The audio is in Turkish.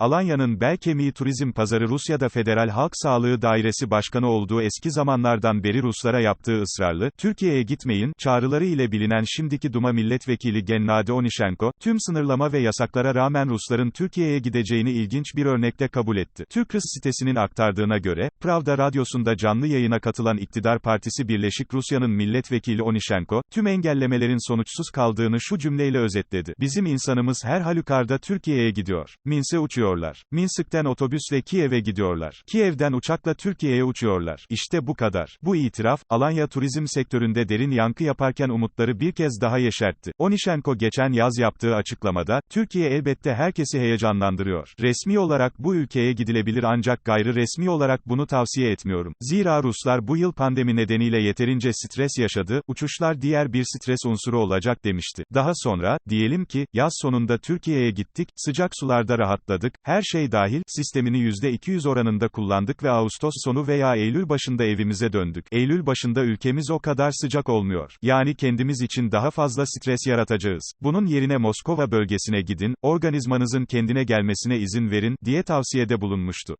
Alanya'nın bel kemiği turizm pazarı Rusya'da Federal Halk Sağlığı Dairesi Başkanı olduğu eski zamanlardan beri Ruslara yaptığı ısrarlı, Türkiye'ye gitmeyin, çağrıları ile bilinen şimdiki Duma milletvekili Gennady Onişenko, tüm sınırlama ve yasaklara rağmen Rusların Türkiye'ye gideceğini ilginç bir örnekle kabul etti. Türkrız sitesinin aktardığına göre, Pravda Radyosu'nda canlı yayına katılan İktidar Partisi Birleşik Rusya'nın milletvekili Onişenko, tüm engellemelerin sonuçsuz kaldığını şu cümleyle özetledi. Bizim insanımız her halükarda Türkiye'ye gidiyor. Minsk'e uçuyorlar. Minsk'ten otobüsle Kiev'e gidiyorlar. Kiev'den uçakla Türkiye'ye uçuyorlar. İşte bu kadar. Bu itiraf, Alanya turizm sektöründe derin yankı yaparken umutları bir kez daha yeşertti. Onişenko geçen yaz yaptığı açıklamada, Türkiye elbette herkesi heyecanlandırıyor. Resmi olarak bu ülkeye gidilebilir ancak gayri resmi olarak bunu tavsiye etmiyorum. Zira Ruslar bu yıl pandemi nedeniyle yeterince stres yaşadı, uçuşlar diğer bir stres unsuru olacak demişti. Daha sonra, diyelim ki, yaz sonunda Türkiye'ye gittik, sıcak sularda rahatladık, her şey dahil, sistemini %200 oranında kullandık ve Ağustos sonu veya Eylül başında evimize döndük. Eylül başında ülkemiz o kadar sıcak olmuyor. Yani kendimiz için daha fazla stres yaratacağız. Bunun yerine Moskova bölgesine gidin, organizmanızın kendine gelmesine izin verin, diye tavsiyede bulunmuştu.